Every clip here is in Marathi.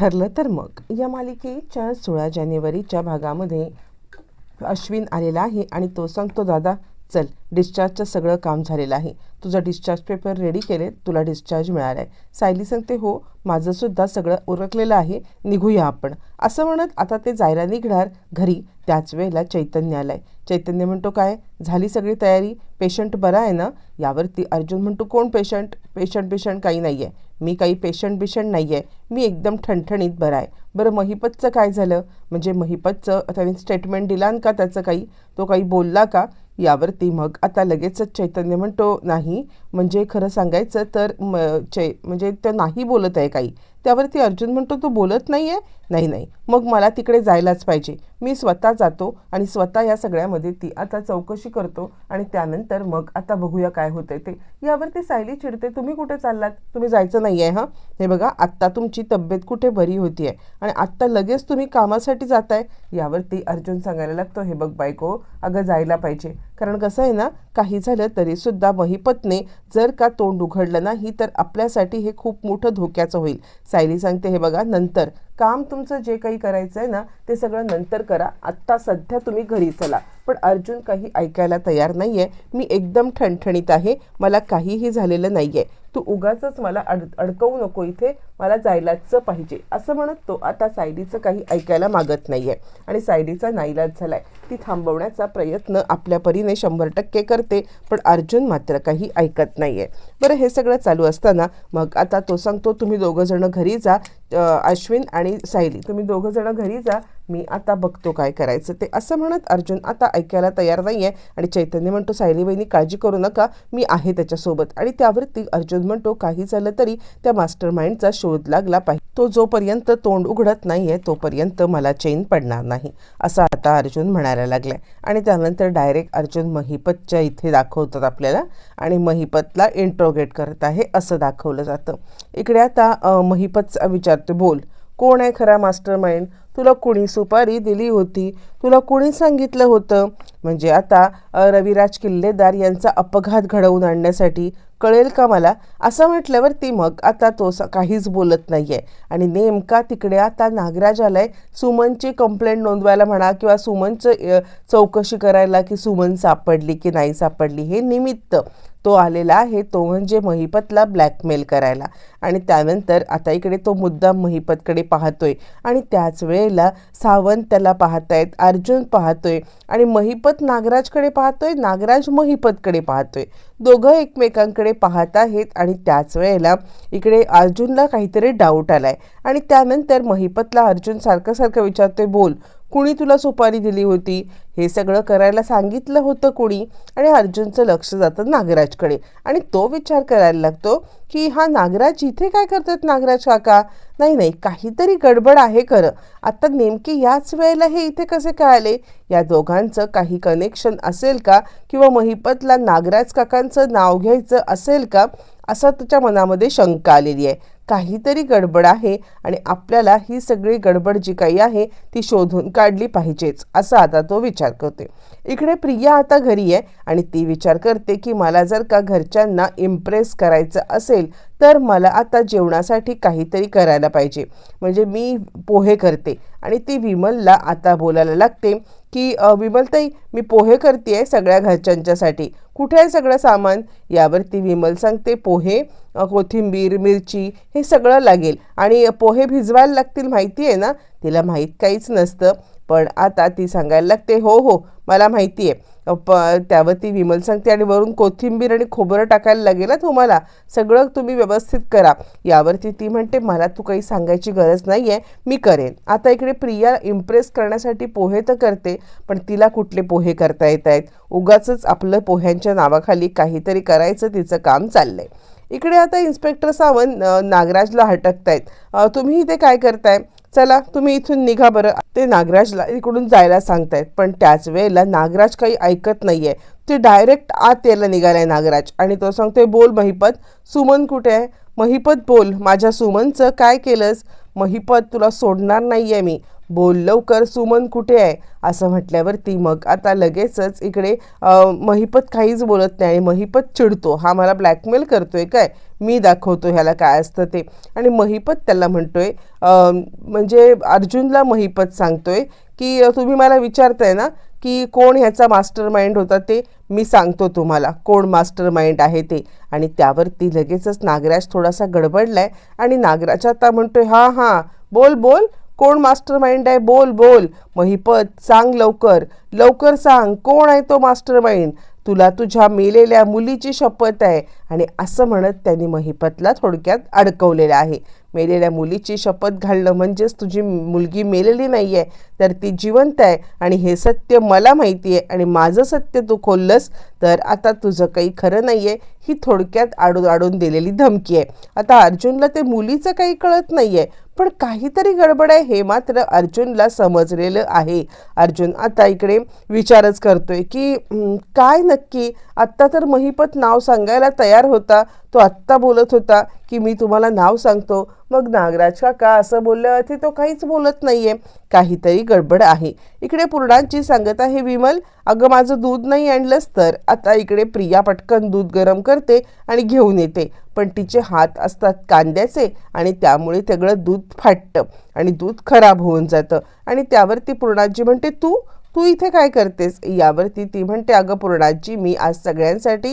ठरलं तर मग. या मालिकेच्या सोळा जानेवारीच्या भागामध्ये अश्विन आलेला आहे आणि तो सांगतो दादा चल डिस्चार्जचं सगळं काम झालेलं आहे. तुझा डिस्चार्ज पेपर रेडी केले तुला डिस्चार्ज मिळाला आहे. सायली सांगते हो माझंसुद्धा सगळं उरकलेलं आहे निघूया आपण. असं म्हणत आता ते जायला निघणार घरी. त्याच वेळेला चैतन्य आलं आहे चैतन्य म्हणतो काय? झाली सगळी तयारी? पेशंट बरा आहे ना? यावरती अर्जुन म्हणतो कोण पेशंट पेशंट पेशंट काही नाही आहे मी काही पेशंट बिशंट नाही आहे मी एकदम ठणठणीत बरा आहे. बरं महिपतचं काय झालं? म्हणजे महिपतचं त्याने स्टेटमेंट दिला का त्याचं काही? तो काही बोलला का? यावरती मग आता लगेचच चैतन्य म्हणतो नाही. म्हणजे खरं सांगायचं तर म चै म्हणजे तो नाही बोलत आहे काही. त्यावरती अर्जुन म्हणतो तो बोलत नाही आहे नाही नाही. मग मला तिकडे जायलाच पाहिजे. मी स्वतः जातो आणि स्वतः या सगळ्यामध्ये ती आता चौकशी करतो आणि त्यानंतर मग आता बघूया काय होतंय ते. यावरती सायली चिडते तुम्ही कुठे चाललात? तुम्ही जायचं नाही आहे हां? हे बघा आत्ता तुमची तब्येत कुठे बरी होती आहे आणि आत्ता लगेच तुम्ही कामासाठी जाताय? यावरती अर्जुन सांगायला लागतो हे बघ बायको अगं जायला पाहिजे. कारण कसं आहे ना काही झालं तरीसुद्धा महिपतने जर का तोंड उघडलं नाही तर आपल्यासाठी हे खूप मोठं धोक्याचं होईल. सायली सांगते हे बघा नंतर. काम तुमचं जे काही करायचं आहे ना ते सगळं नंतर करा. आत्ता सध्या तुम्ही घरी चला. पण अर्जुन काही ऐकायला तयार नाही आहे मी एकदम ठणठणीत आहे. मला काहीही झालेलं नाही आहे तू उगाच मला अड अडकवू नको इथे. मला जायलाच पाहिजे. असं म्हणत तो आता सायलीचं काही ऐकायला मागत नाही आहे आणि सायलीचा नाईलाज झाला आहे ती थांबवण्याचा प्रयत्न आपल्या परीने शंभर टक्के करते पण अर्जुन मात्र काही ऐकत नाही आहे बरं हे सगळं चालू असताना मग आता तो सांगतो तुम्ही दोघंजणं घरी जा अश्विन आणि सायली. तुम्ही दोघंजणं घरी जा मी आता बघतो काय करायचं. ते असं म्हणत अर्जुन आता ऐकायला तयार नाही आहे आणि चैतन्य म्हणतो सायली बहिणी काळजी करू नका मी आहे त्याच्यासोबत. आणि त्यावरती अर्जुन म्हणतो काही झालं तरी त्या मास्टर माइंडचा शोध लागला पाहिजे. तो जोपर्यंत तोंड उघडत नाही आहे तोपर्यंत मला चैन पडणार नाही. असं आता अर्जुन म्हणायला लागलाय. आणि त्यानंतर डायरेक्ट अर्जुन महिपतच्या इथे दाखवतात आपल्याला आणि महिपतला इंट्रोगेट करत आहे असं दाखवलं जातं. इकडे आता महिपतचा विचारतो बोल कोण आहे खरा मास्टर माइंड तुला कुणी सुपारी दिली होती? तुला कुणी सांगितलं होतं? म्हणजे आता रविराज किल्लेदार यांचा अपघात घडवून आणण्यासाठी कळेल का मला? असं म्हटल्यावरती मग आता तो काहीच बोलत नाही आहे आणि नेमका तिकडे आता नागराज आलाय सुमनची कंप्लेंट नोंदवायला म्हणा किंवा सुमनचं चौकशी करायला की सुमन सापडली की नाही सापडली हे निमित्त. तो आलेला आहे. तो म्हणजे महिपतला ब्लॅकमेल करायला. आणि त्यानंतर आता इकडे तो मुद्दाम महिपतकडे पाहतोय. आणि त्याच वेळेला सावंत त्याला पाहतायत अर्जुन पाहतोय आणि महिपत नागराजकडे पाहतोय नागराज महिपतकडे पाहतोय. दोघं एकमेकांकडे पाहत आहेत आणि त्याच वेळेला इकडे अर्जुनला काहीतरी डाऊट आलाय. आणि त्यानंतर महिपतला अर्जुन सारखं सारखं विचारतोय बोल कुणी तुला सुपारी दिली होती? हे सगळं करायला सांगितलं होतं कुणी? आणि अर्जुनचं लक्ष जातं नागराजकडे. आणि तो विचार करायला लागतो की हा नागराज इथे काय करतात नागराज काका? नाही नाही काहीतरी गडबड आहे खरं. आता नेमकी याच वेळेला हे इथे कसे काय आले? या दोघांचं काही कनेक्शन असेल का? किंवा महिपतला नागराज काकांचं नाव घ्यायचं असेल का? असा त्याच्या मनामध्ये शंका आलेली आहे. काहीतरी गडबड आहे आणि आपल्याला ही सगळी गडबड जी काही आहे ती शोधून काढली पाहिजेच असा आता तो विचार करते इकडे प्रिया आता घरी आहे आणि ती विचार करते की मला जर का घरच्यांना इम्प्रेस करायचं असेल तर मला आता जेवणासाठी काहीतरी करायला पाहिजे. म्हणजे मी पोहे करते आणि ती विमलला आता बोलायला लागते की विमलताई मी पोहे करते आहे सगळ्या घरच्यांच्यासाठी. कुठे आहे सगळं सामान? यावरती विमल सांगते पोहे कोथिंबीर मिरची हे सगळं लागेल. आणि पोहे भिजवायला लागतील माहिती आहे ना? तिला माहीत काहीच नसतं पण आता ती सांगायला लागते हो हो मला माहिती आहे प त्यावरती विमल सांगते आणि वरून कोथिंबीर आणि खोबरं टाकायला लागेल ना तुम्हाला. सगळं तुम्ही व्यवस्थित करा. यावरती ती म्हणते मला तू काही सांगायची गरज नाही आहे मी करेन. आता इकडे प्रिया इम्प्रेस करण्यासाठी पोहे तर करते पण तिला कुठले पोहे करता येत आहेत? उगाच आपलं पोह्यांच्या नावाखाली काहीतरी करायचं तिचं काम चाललंय. इकडे आता इन्स्पेक्टर सावंत नागराजला हटकतायत. तुम्ही इथे काय करताय? चला तुम्ही इथून निघा बरं. ते नागराजला इकडून जायला सांगतायत पण त्याच वेळेला नागराज काही ऐकत नाहीये. ते डायरेक्ट आत यायला निघालाय नागराज. आणि तो सांगतोय बोल महिपत सुमन कुठे आहे? महिपत बोल. माझ्या सुमनचं काय केलंस? महिपत तुला सोडणार नाही आहे मी. बोल लवकर सुमन कुठे आहे? असं म्हटल्यावरती मग आता लगेचच इकडे महिपत काहीच बोलत नाही आणि महिपत चिडतो. हा मला ब्लॅकमेल करतोय काय? मी दाखवतो ह्याला काय असतं ते. आणि महिपत त्याला म्हणतोय म्हणजे अर्जुनला महिपत सांगतोय की तुम्ही मला विचारताय ना की कोण ह्याचा मास्टर माइंड होता ते मी सांगतो तुम्हाला. कोण मास्टर माइंड आहे ते. आणि त्यावरती लगेचच नागराज थोडासा गडबडलाय आणि नागराज आता म्हणतोय हां हां बोल बोल. कोण मास्टर माइंड आहे? बोल बोल. महिपत सांग लवकर. लवकर सांग. कोण आहे तो मास्टर माइंड तुला तुझ्या मेलेल्या मुलीची शपथ आहे. आणि असं म्हणत त्यांनी महिपतला थोडक्यात अडकवलेलं आहे. मेलेल्या मुलीची शपथ घालणं म्हणजेच तुझी मुलगी मेलेली नाही आहे तर ती जिवंत आहे आणि हे सत्य मला माहिती आहे आणि माझं सत्य तू खोललंस तर आता तुझं काही खरं नाही आहे ही थोडक्यात आडून आडून दिलेली धमकी आहे. आता अर्जुनला ते मुलीचं काही कळत नाही आहे पण काहीतरी गडबड आहे हे मात्र अर्जुनला समजलेलं आहे. अर्जुन आता इकडे विचारच करतोय की काय नक्की? आत्ता तर महिपत नाव सांगायला तयार होता तो आत्ता बोलत होता की मी तुम्हाला नाव सांगतो. मग नागराज काका असं बोलल्यावरती तो काहीच बोलत नाही आहे काहीतरी गडबड आहे. इकडे पूर्णांची सांगत आहे विमल अगं माझं दूध नाही आणलंस तर. आता इकडे प्रिया पटकन दूध गरम करते आणि घेऊन येते. पण तिचे हात असतात कांद्याचे आणि त्यामुळे सगळं दूध फाटतं आणि दूध खराब होऊन जातं. आणि त्यावर ती पूर्णाजी म्हणते तू तू इथे काय करतेस? यावरती ती म्हणते अगं पूर्णाजी मी आज सगळ्यांसाठी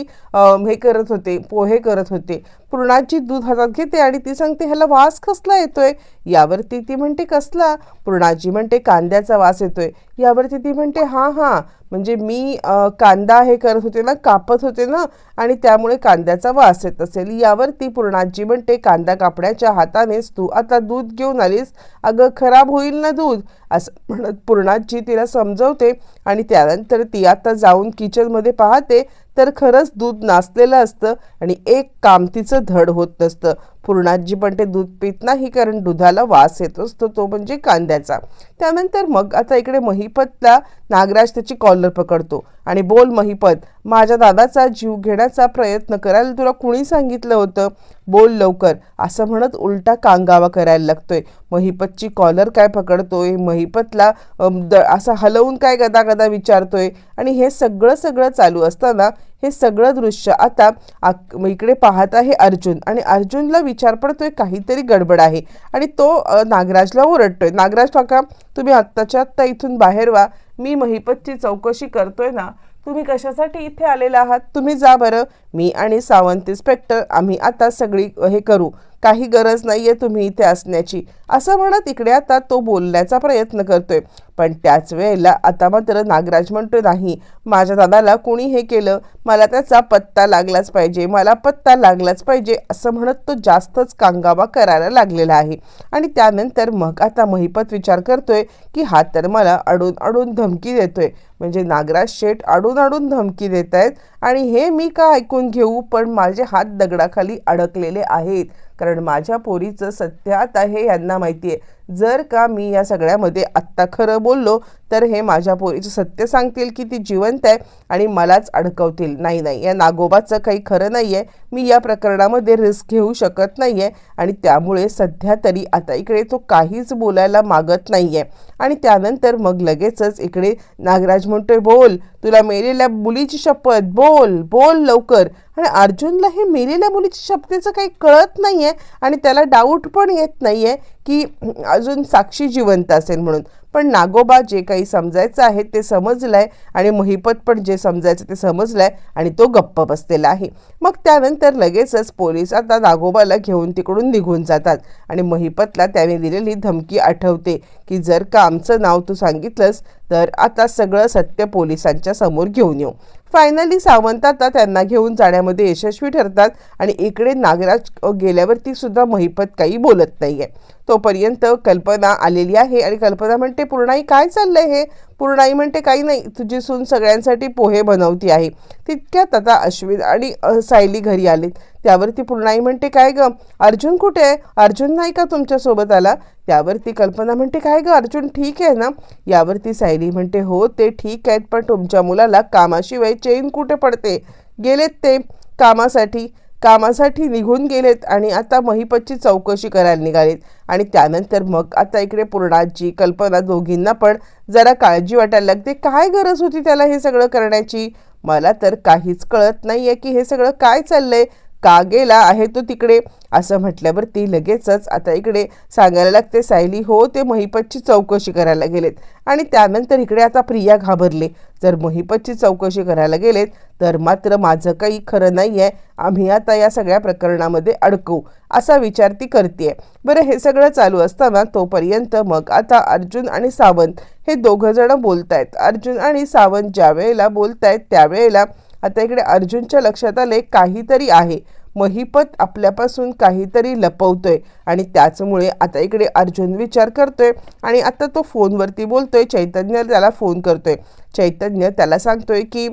हे करत होते पोहे करत होते. पूर्णाजी दूध हातात घेते आणि ती सांगते ह्याला वास कसला येतोय? यावरती ती म्हणते कसला? पूर्णाजी म्हणते कांद्याचा वास येतोय. यावरती ती म्हणते हां हां म्हणजे मी कांदा हे करत होते ना कापत होते ना आणि त्यामुळे कांद्याचा वास येत असेल. यावरती पूर्णाजी म्हणते कांदा कापण्याच्या हातानेच तू आता दूध घेऊन आलीस. अगं खराब होईल ना दूध. असं म्हणत पूर्णाजी तिला समजवते आणि त्यानंतर ती आता जाऊन किचनमध्ये पाहते. तर खरंच दूध नाचलेलं असतं आणि एक कामतीचं धड होत नसतं. पूर्णाजी पण ते दूध पित नाही कारण दुधाला वास येत असतो तो म्हणजे कांद्याचा. त्यानंतर मग आता इकडे महिपतला नागराज त्याची कॉलर पकडतो आणि बोल महिपत माझ्या दादाचा जीव घेण्याचा प्रयत्न करायला तुला कुणी सांगितलं होतं? बोल लवकर. असं म्हणत उलटा कांगावा करायला लागतोय. महिपतची कॉलर काय पकडतोय? महिपतला द असा हलवून काय गदा गदा विचारतोय? आणि हे सगळं सगळं चालू असताना हे सगळं दृश्य आता आक- इकडे पाहत आहे अर्जुन. आणि अर्जुनला विचार पडतोय काहीतरी गडबड आहे. आणि तो नागराजला ओरडतोय. नागराज काका तुम्ही आत्ताच्या आत्ता इथून बाहेर व्हा. मी महिपतची चौकशी करतोय ना. तुम्ही कशासाठी इथे आलेला आहात? तुम्ही जा बरं. मी आणि सावंत इन्स्पेक्टर आम्ही आता सगळी हे करू. काही गरज नाही आहे तुम्ही इथे असण्याची. असं म्हणत इकडे आता तो बोलण्याचा प्रयत्न करतोय. पण त्याच वेळेला आता मात्र नागराज म्हणतोय नाही माझ्या दादाला कोणी हे केलं? मला त्याचा पत्ता लागलाच पाहिजे मला पत्ता लागलाच पाहिजे असं म्हणत तो जास्तच कांगावा करायला लागलेला आहे. आणि त्यानंतर मग आता महिपत विचार करतोय की हा तर मला अडून अडून धमकी देतोय. म्हणजे नागराज शेठ अडून अडून धमकी देत आहेत आणि हे मी का ऐकून घेऊ? पण माझे हात दगडाखाली अडकलेले आहेत. कारण माझ्या पोरीचं सत्य आता हे यांना माहिती आहे जर का मी या सगळ्यामध्ये आत्ता खरं बोललो तर हे माझ्या पोरीचं सत्य सांगतील की ती जिवंत आहे आणि मलाच अडकवतील. नाही नाही या नागोबाचं काही खरं नाही आहे मी या प्रकरणामध्ये रिस्क घेऊ शकत नाही आहे आणि त्यामुळे सध्या तरी आता इकडे तो काहीच बोलायला मागत नाही आहे आणि त्यानंतर मग लगेचच इकडे नागराज म्हणतोय बोल तुला मेलेल्या मुलीची शपथ बोल बोल लवकर. आणि अर्जुनला हे मेलेल्या मुलीच्या शपथेचं काही कळत नाही आहे आणि त्याला डाऊट पण येत नाही आहे की अजून साक्षी जिवंत असेल म्हणून. पण नागोबा जे काही समजायचं आहे ते समजलंय आणि महिपत पण जे समजायचं ते समजलंय आणि तो गप्प बसलेला आहे. मग त्यानंतर लगेचच पोलीस आता नागोबाला घेऊन तिकडून निघून जातात आणि महिपतला त्याने दिलेली धमकी आठवते की जर का आमचं नाव तू सांगितलंस तर आता सगळं सत्य पोलिसांच्या समोर घेऊन येऊ. फायनली सावंत आता त्यांना घेऊन जाण्यामध्ये यशस्वी ठरतात आणि इकडे नागराज गेल्यावरती सुद्धा महिपत काही बोलत नाही आहे तोपर्यंत कल्पना आलेली आहे आणि कल्पना म्हणते पूर्णाई काय चाललंय हे? पूर्णाई म्हणते काही नाही तुझी सून सगळ्यांसाठी पोहे बनवती आहे. तितक्यात आता अश्विन आणि सायली घरी आलेत. त्यावरती पूर्णाई म्हणते काय ग? अर्जुन कुठे आहे? अर्जुन नाही का तुमच्यासोबत आला? त्यावरती कल्पना म्हणते काय ग अर्जुन ठीक आहे ना? यावरती सायली म्हणते हो ते ठीक आहेत पण तुमच्या मुलाला कामाशिवाय चेन कुठे पडते? गेलेत ते कामासाठी. कामासाठी निघून गेलेत आणि आता महिपतची चौकशी करायला निघालीत. आणि त्यानंतर मग आता इकडे पूर्णाजी कल्पना दोघींना पण जरा काळजी वाटायला लागते. काय गरज होती त्याला हे सगळं करण्याची? मला तर काहीच कळत नाहीये की हे सगळं काय चाललंय. का गेला आहे तो तिकडे. असं म्हटल्यावर ती लगेचच आता इकडे सांगायला लागते सायली हो ते महिपतची चौकशी करायला गेलेत. आणि त्यानंतर इकडे आता प्रिया घाबरले. जर महिपतची चौकशी करायला गेलेत तर मात्र माझं काही खरं नाही आहे आम्ही आता या सगळ्या प्रकरणामध्ये अडकवू असा विचार ती करते बरं हे सगळं चालू असताना तोपर्यंत मग आता अर्जुन आणि सावंत हे दोघंजणं बोलत आहेत अर्जुन आणि सावंत ज्या वेळेला आहेत त्यावेळेला आता इकडे अर्जुनच्या लक्षात आले काहीतरी आहे. महिपत आपल्यापासून काहीतरी लपवतोय आणि त्याचमुळे आता इकडे अर्जुन विचार करतोय आणि आता तो फोनवरती बोलतोय. चैतन्य त्याला फोन करतोय. चैतन्य त्याला सांगतोय की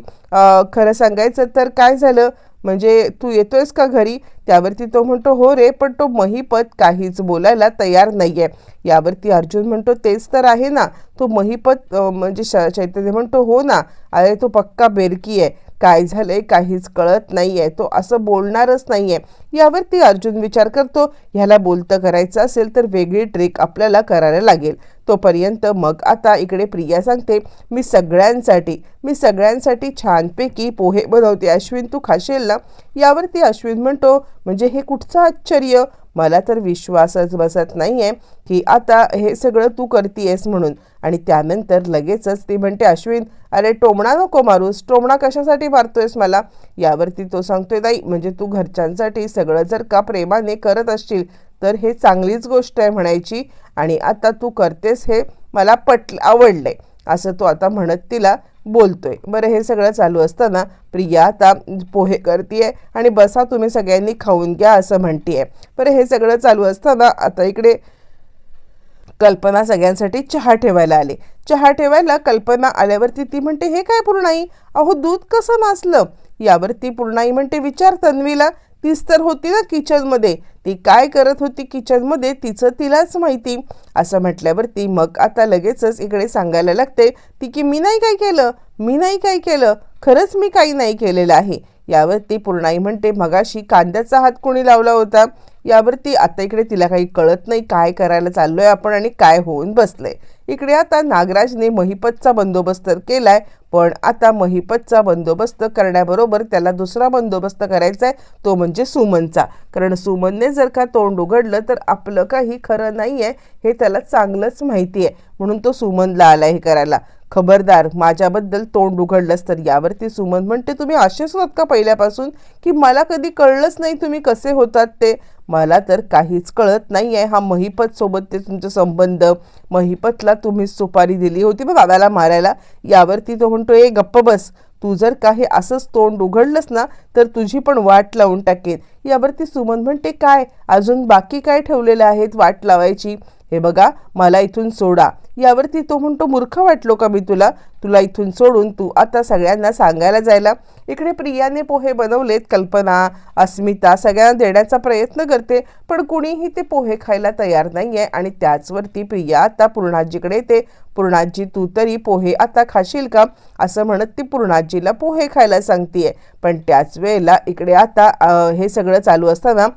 खरं सांगायचं तर काय झालं? म्हणजे तू येतोयस का घरी? त्यावरती तो म्हणतो हो रे पण तो महिपत काहीच बोलायला तयार नाही आहे यावरती अर्जुन म्हणतो तेच तर आहे ना. तो महिपत म्हणजे श- चैतन्य म्हणतो हो ना. अरे तो पक्का बेरकी आहे. काय झालं आहे काहीच कळत नाही आहे तो असं बोलणारच नाही आहे यावरती अर्जुन विचार करतो ह्याला बोलतं करायचं असेल तर वेगळी ट्रिक आपल्याला करायला लागेल. तोपर्यंत मग आता इकडे प्रिया सांगते मी सगळ्यांसाठी मी सगळ्यांसाठी छानपैकी पोहे बनवते. अश्विन तू खाशील ना? यावरती अश्विन म्हणतो म्हणजे हे कुठचं आश्चर्य? मला तर विश्वासच बसत नाही आहे की आता हे सगळं तू करतीयस म्हणून. आणि त्यानंतर लगेचच ती म्हणते अश्विन अरे टोमणा नको मारूस. टोमणा कशासाठी मारतोयस मला? यावरती तो सांगतोय नाही म्हणजे तू घरच्यांसाठी सगळं सगळं जर का प्रेमाने करत असशील तर हे चांगलीच गोष्ट आहे म्हणायची. आणि आता तू करतेस हे मला पटलं आवडलंय. असं तो आता म्हणत तिला बोलतोय. बरं हे सगळं चालू असताना प्रिया आता पोहे करतीये आणि बसा तुम्ही सगळ्यांनी खाऊन घ्या असं म्हणतीये. बरं हे सगळं चालू असताना आता इकडे कल्पना सगळ्यांसाठी चहा ठेवायला आले. चहा ठेवायला कल्पना आल्यावरती ती म्हणते हे काय पूर्णाई? अहो दूध कसं नासलं? यावरती पूर्णाई म्हणते विचार तन्वीला तीच तर होती ना किचनमध्ये. ती काय करत होती किचनमध्ये तिचं तिलाच माहिती. असं म्हटल्यावरती मग आता लगेचच इकडे सांगायला लागते ती की मी नाही काय केलं? मी नाही काय केलं? खरंच मी काही नाही केलेलं आहे. यावरती पूर्णाई म्हणते मगाशी कांद्याचा हात कोणी लावला होता? यावरती आता इकडे तिला काही कळत नाही काय करायला चाललोय आपण आणि काय होऊन बसलंय. इकडे आता नागराजने महिपतचा बंदोबस्त तर केलाय पण आता महिपतचा बंदोबस्त करण्याबरोबर त्याला दुसरा बंदोबस्त करायचा आहे तो म्हणजे सुमनचा. कारण सुमनने जर का तोंड उघडलं तर आपलं काही खरं नाही आहे हे त्याला चांगलंच माहिती आहे म्हणून तो सुमनला आला हे करायला. खबरदार माझ्याबद्दल तोंड उघडलंच तर यावरती सुमन म्हणते तुम्ही असेच होत का पहिल्यापासून? की मला कधी कळलंच नाही तुम्ही कसे होतात ते? मला तर काहीच कळत नाही आहे हा महिपत सोबत ते तुमचे संबंध महिपतला तुम्ही सुपारी दिली होती बघ बाबाला मारायला. यावरती तो म्हणतो ए गप्प बस. तू जर काही असंच तोंड उघडलंस ना तर तुझी पण वाट लावून टाकेन. यावरती सुमन म्हणते काय? अजून बाकी काय ठेवलेले आहेत वाट लावायची? हे बघा मला इथून सोडा. यावरती तो म्हणतो मूर्ख वाटलो का मी तुला? तुला इथून सोडून तू आता सगळ्यांना सांगायला जायला. इकडे प्रियाने पोहे बनवलेत कल्पना अस्मिता सगळ्यांना देण्याचा प्रयत्न करते पण कुणीही ते पोहे खायला तयार नाही आहे आणि त्याचवरती प्रिया आता पूर्णाजीकडे येते. पूर्णाजी तू तरी पोहे आता खाशील का? असं म्हणत ती पूर्णाजीला पोहे खायला सांगतीये. पण त्याच वेळेला इकडे आता हे सगळं चालू असताना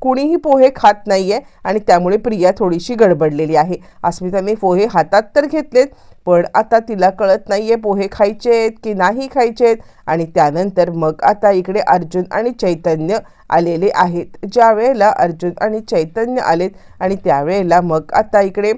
कुणीही पोहे खात नाही आहे आणि त्यामुळे प्रिया थोडीशी गडबडलेली आहे. अस्मिताने पोहे हातात तर घेतलेत पण आता तिला कळत नाही आहे पोहे खायचे आहेत की नाही खायचे आहेत आणि त्यानंतर मग आता इकडे अर्जुन आणि चैतन्य आलेले आहेत. ज्या वेळेला अर्जुन आणि चैतन्य आलेत आणि त्यावेळेला मग आता इकडे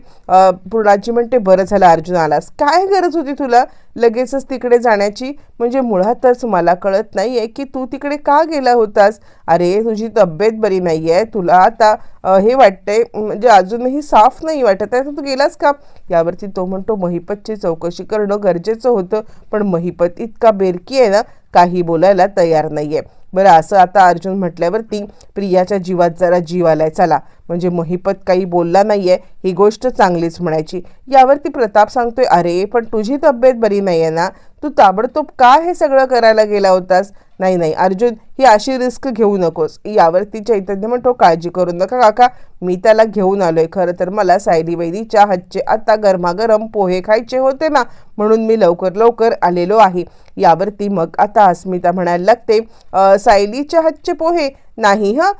पूर्णाजी म्हणते बरं झालं अर्जुन आलास. काय गरज होती तुला? लगेचच तिकडे जाण्याची. म्हणजे मुळातच मला कळत नाही आहे की तू तिकडे का गेला होतास? अरे तुझी तब्येत बरी नाही आहे तुला आता हे वाटतंय म्हणजे अजूनही साफ नाही वाटत आहे. तर तू गेलास का? यावरती तो म्हणतो महिपतची चौकशी करणं गरजेचं होतं. पण महिपत इतका बेरकी आहे ना काही बोलायला तयार नाही आहे बरं असं आता अर्जुन म्हटल्यावरती प्रियाच्या जीवात जरा जीव आलाय. चला म्हणजे महिपत काही बोलला नाहीये ही गोष्ट चांगलीच म्हणायची. यावरती प्रताप सांगतोय अरे पण तुझी तब्येत बरी नाहीये ना? तू ताबडतोब का हे सगळं करायला गेला होतास? नाही नाही अर्जुन ही अशी रिस्क घेऊ नकोस. यावरती चैतन्य म्हणतो काळजी करू नका काका. मी त्याला घेऊन आलोय. खरं तर मला सायली वैदीच्या हातचे आता गरमागरम पोहे खायचे होते ना म्हणून मी लवकर लवकर आलेलो आहे. यावरती मग आता अस्मिता म्हणायला लागते सायलीच्या हातचे पोहे? नाही हं?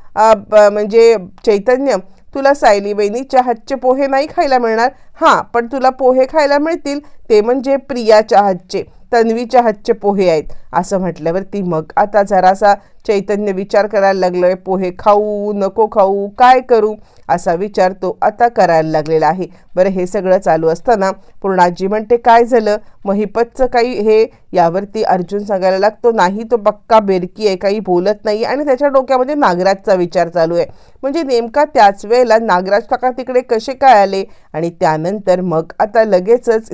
ब- म्हणजे चैतन्य तुला सायली बहिणीच्या हातचे पोहे नाही खायला मिळणार? हां पण तुला पोहे खायला मिळतील. ते म्हणजे प्रियाच्या हातचे. तन्वीच्या हातचे पोहे आहेत. असं म्हटल्यावरती मग आता जरासा चैतन्य विचार करायला लागलोय पोहे खाऊ नको खाऊ काय करू? असा विचार तो आता करायला लागलेला आहे. बरं हे सगळं चालू असताना पूर्णाजी म्हणते काय झालं? महिपतचं काही हे? यावरती अर्जुन सांगायला लागतो नाही तो पक्का बेरकी आहे काही बोलत नाही. आणि त्याच्या डोक्यामध्ये नागराजचा विचार चालू आहे. म्हणजे नेमका त्याच वेळेला नागराज काका तिकडे कसे काय आले? आणि त्यानंतर मग आता लगेचच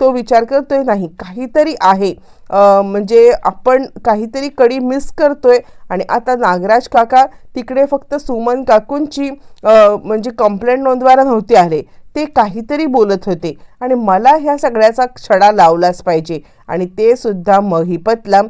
तो विचार करतोय नाही. काहीतरी आहे. म्हणजे आपण काहीतरी कडी मिस करतोय आणि आता नागराज काका तिकडे फक्त सुमन काकूंची म्हणजे कंप्लेंट नोंदवायला नव्हते आले. ते काहीतरी बोलत होते. आणि मला ह्या सगळ्याचा छडा लावलाच पाहिजे. आणि ते सुद्धा महिपतला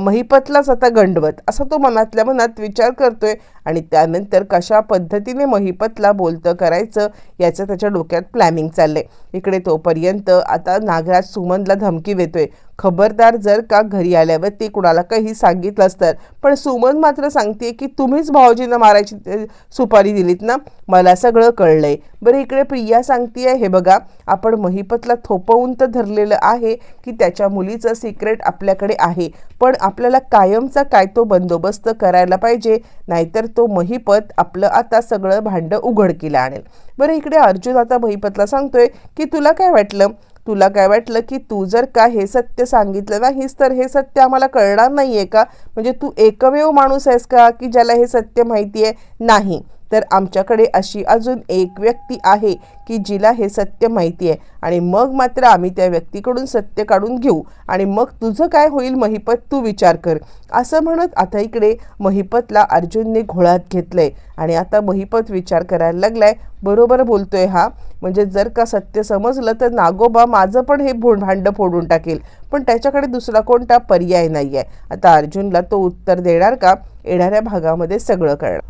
महिपतलाच आता गंडवत. असा तो मनातल्या मनात विचार करतोय आणि त्यानंतर कशा पद्धतीने महिपतला बोलतं करायचं याचं त्याच्या डोक्यात प्लॅनिंग चाललंय. इकडे तोपर्यंत आता नागराज सुमनला धमकी देतोय. खबरदार जर का घरी आल्यावरती कुणाला काही सांगितलंच तर पण सुमन मात्र सांगते की तुम्हीच भाऊजींना मारायची सुपारी दिलीत ना? मला सगळं कळलंय. बरं इकडे प्रिया सांगतेय हे बघा आपण महिपतला थोपवून तर धरलेलं आहे की त्याच्या मुलीचं सिक्रेट आपल्याकडे आहे. पण आपल्याला कायमचा काय तो बंदोबस्त करायला पाहिजे नाहीतर तो महिपत आपलं आता सगळं भांडं उघडकीला आणेल. बरं इकडे अर्जुन आता महिपतला सांगतोय की तुला काय वाटलं? तुला काय वाटलं की तू जर का हे सत्य सांगितलं नाहीस तर हे सत्य आम्हाला कळणार नाही आहे का? म्हणजे तू एकमेव माणूस आहेस का की ज्याला हे सत्य माहिती आहे नाही. तर आमच्याकडे अशी अजून एक व्यक्ती आहे की जिला हे सत्य माहिती आहे. आणि मग मात्र आम्ही त्या व्यक्तीकडून सत्य काढून घेऊ. आणि मग तुझं काय होईल महिपत तू विचार कर. असं म्हणत आता इकडे महिपतला अर्जुनने घोळात घेतलंय. आणि आता महिपत विचार करायला लागलाय. बरोबर बोलतोय हा. म्हणजे जर का सत्य समजलं तर नागोबा माझं पण हे भो भांडं फोडून टाकेल. पण त्याच्याकडे दुसरा कोणता पर्याय नाही आहे आता अर्जुनला तो उत्तर देणार का? येणाऱ्या भागामध्ये सगळं कळणार.